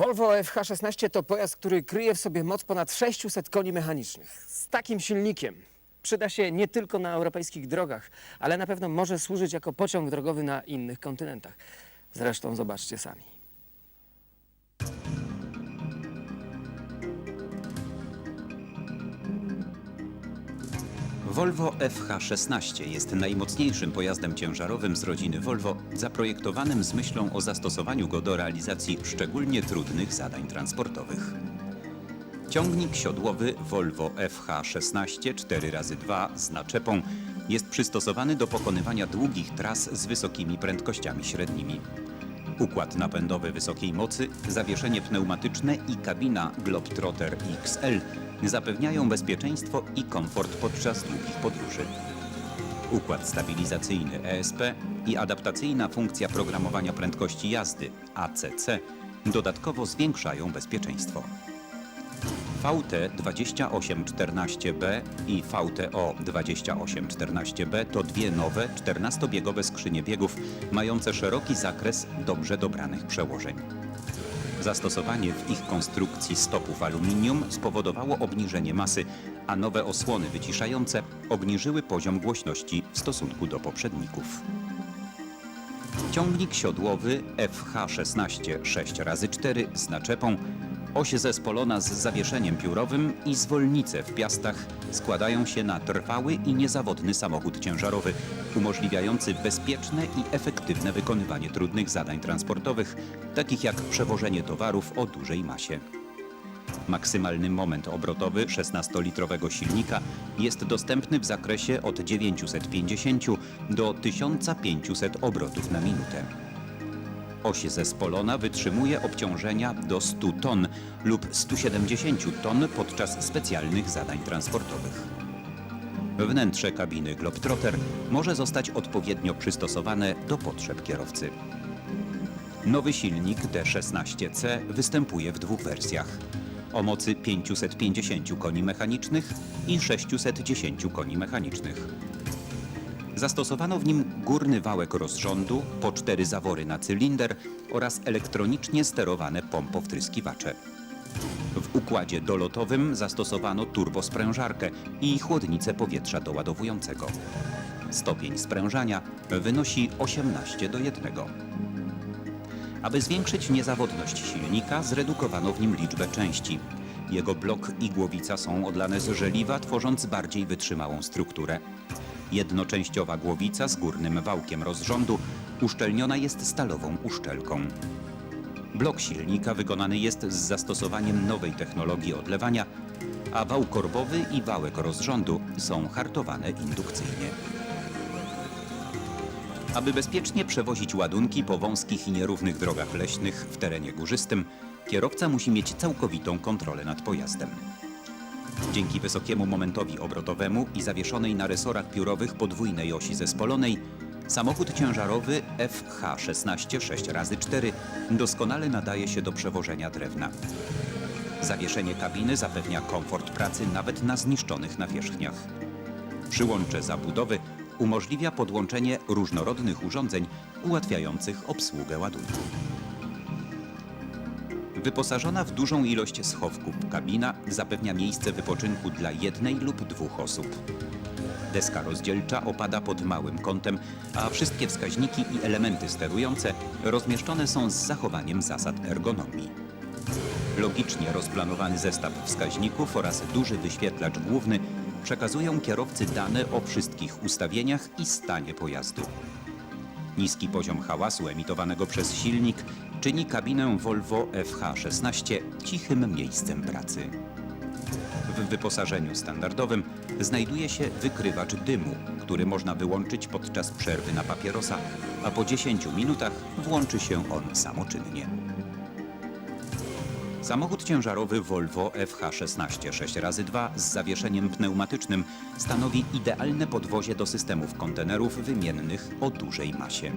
Volvo FH16 to pojazd, który kryje w sobie moc ponad 600 koni mechanicznych. Z takim silnikiem przyda się nie tylko na europejskich drogach, ale na pewno może służyć jako pociąg drogowy na innych kontynentach. Zresztą zobaczcie sami. Volvo FH16 jest najmocniejszym pojazdem ciężarowym z rodziny Volvo, zaprojektowanym z myślą o zastosowaniu go do realizacji szczególnie trudnych zadań transportowych. Ciągnik siodłowy Volvo FH16 4x2 z naczepą jest przystosowany do pokonywania długich tras z wysokimi prędkościami średnimi. Układ napędowy wysokiej mocy, zawieszenie pneumatyczne i kabina Globetrotter XL zapewniają bezpieczeństwo i komfort podczas długich podróży. Układ stabilizacyjny ESP i adaptacyjna funkcja programowania prędkości jazdy ACC dodatkowo zwiększają bezpieczeństwo. VT2814B i VTO 2814B to dwie nowe 14-biegowe skrzynie biegów mające szeroki zakres dobrze dobranych przełożeń. Zastosowanie w ich konstrukcji stopów aluminium spowodowało obniżenie masy, a nowe osłony wyciszające obniżyły poziom głośności w stosunku do poprzedników. Ciągnik siodłowy FH16 6x4 z naczepą, oś zespolona z zawieszeniem piórowym i zwolnice w piastach składają się na trwały i niezawodny samochód ciężarowy, umożliwiający bezpieczne i efektywne wykonywanie trudnych zadań transportowych, takich jak przewożenie towarów o dużej masie. Maksymalny moment obrotowy 16-litrowego silnika jest dostępny w zakresie od 950 do 1500 obrotów na minutę. Oś zespolona wytrzymuje obciążenia do 100 ton lub 170 ton podczas specjalnych zadań transportowych. Wnętrze kabiny Globetrotter może zostać odpowiednio przystosowane do potrzeb kierowcy. Nowy silnik D16C występuje w dwóch wersjach. O mocy 550 koni mechanicznych i 610 koni mechanicznych. Zastosowano w nim górny wałek rozrządu, po cztery zawory na cylinder oraz elektronicznie sterowane pompowtryskiwacze. W układzie dolotowym zastosowano turbosprężarkę i chłodnicę powietrza doładowującego. Stopień sprężania wynosi 18 do 1. Aby zwiększyć niezawodność silnika, zredukowano w nim liczbę części. Jego blok i głowica są odlane z żeliwa, tworząc bardziej wytrzymałą strukturę. Jednoczęściowa głowica z górnym wałkiem rozrządu uszczelniona jest stalową uszczelką. Blok silnika wykonany jest z zastosowaniem nowej technologii odlewania, a wał korbowy i wałek rozrządu są hartowane indukcyjnie. Aby bezpiecznie przewozić ładunki po wąskich i nierównych drogach leśnych w terenie górzystym, kierowca musi mieć całkowitą kontrolę nad pojazdem. Dzięki wysokiemu momentowi obrotowemu i zawieszonej na resorach piórowych podwójnej osi zespolonej, samochód ciężarowy FH16 6x4 doskonale nadaje się do przewożenia drewna. Zawieszenie kabiny zapewnia komfort pracy nawet na zniszczonych nawierzchniach. Przyłącze zabudowy umożliwia podłączenie różnorodnych urządzeń ułatwiających obsługę ładunku. Wyposażona w dużą ilość schowków, kabina zapewnia miejsce wypoczynku dla jednej lub dwóch osób. Deska rozdzielcza opada pod małym kątem, a wszystkie wskaźniki i elementy sterujące rozmieszczone są z zachowaniem zasad ergonomii. Logicznie rozplanowany zestaw wskaźników oraz duży wyświetlacz główny przekazują kierowcy dane o wszystkich ustawieniach i stanie pojazdu. Niski poziom hałasu emitowanego przez silnik czyni kabinę Volvo FH16 cichym miejscem pracy. W wyposażeniu standardowym znajduje się wykrywacz dymu, który można wyłączyć podczas przerwy na papierosa, a po 10 minutach włączy się on samoczynnie. Samochód ciężarowy Volvo FH16 6x2 z zawieszeniem pneumatycznym stanowi idealne podwozie do systemów kontenerów wymiennych o dużej masie.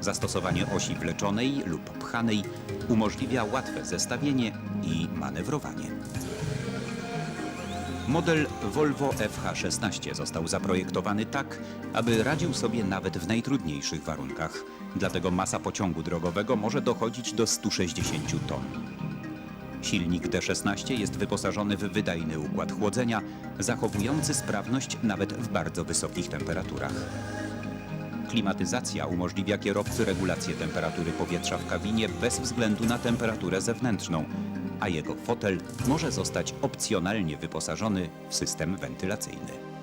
Zastosowanie osi wleczonej lub pchanej umożliwia łatwe zestawienie i manewrowanie. Model Volvo FH16 został zaprojektowany tak, aby radził sobie nawet w najtrudniejszych warunkach. Dlatego masa pociągu drogowego może dochodzić do 160 ton. Silnik D16 jest wyposażony w wydajny układ chłodzenia, zachowujący sprawność nawet w bardzo wysokich temperaturach. Klimatyzacja umożliwia kierowcy regulację temperatury powietrza w kabinie bez względu na temperaturę zewnętrzną, a jego fotel może zostać opcjonalnie wyposażony w system wentylacyjny.